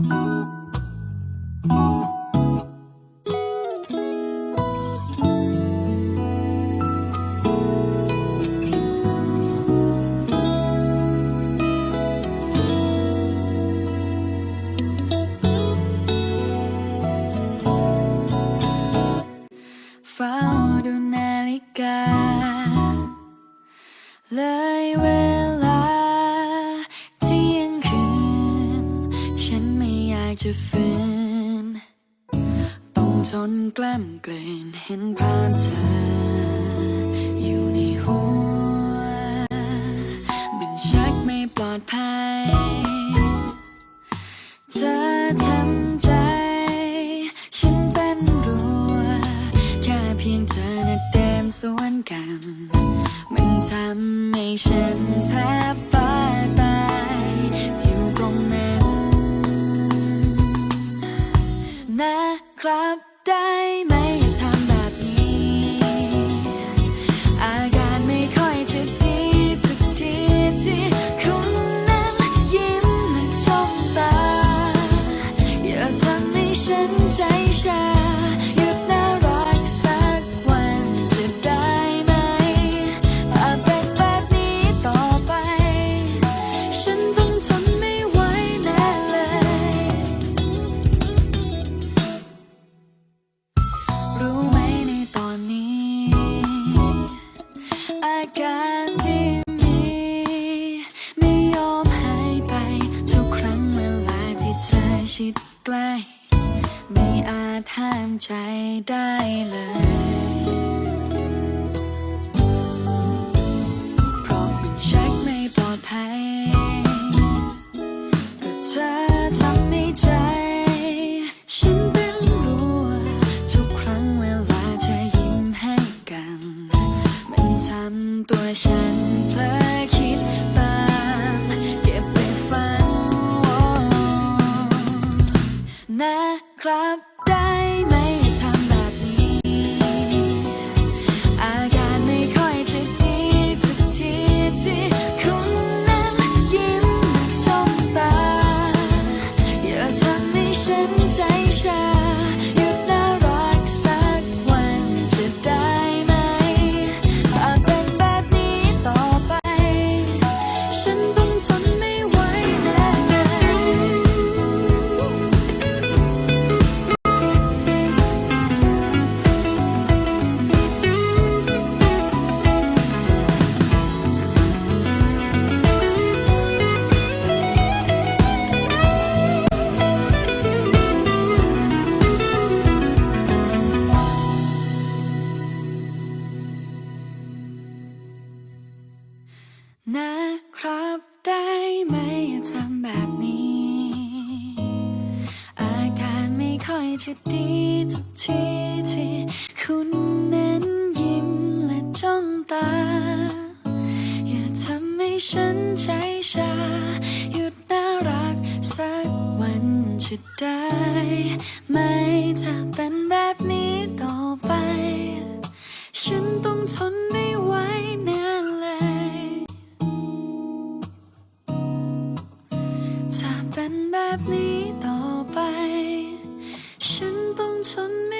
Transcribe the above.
เฝ้าดูนาฬิกาเลากจะฝืนต้องทนแกล้ำกลนเห็นภาพเธอ อยู่ในหัว มันชักไม่ปลอดภัยเธอทำใจ ฉันเป็นรัว แค่เพียงเธอน่ะเดินสวนกัน มันทำให้ฉันแทบบ้าตา นะครับได้ไหม การที่มีไม่ยอมหายไป ทุกครั้งเวลาที่เธอชิดใกล้ ไม่อาจห้ามใจได้เลย รับได้ไหมทำแบบนี้ อาการไม่ค่อยจะดีทุกทีที่คุณนั้นยิ้มและจ้องตา อย่าทำให้ฉันใจ นะครับได้ไหมอย่าทำแบบนี้ อาการไม่ค่อยจะดีทุกทีที่คุณนั้นยิ้มและจ้องตา อย่าทำให้ฉันใจชา หยุดน่ารักสักวันจะได้ไหมถ้าเป็นแบบนี้ต่อไป ฉันต้องทน ถ้าเป็นแบบนี้ต่อไป ฉันต้องทนไม่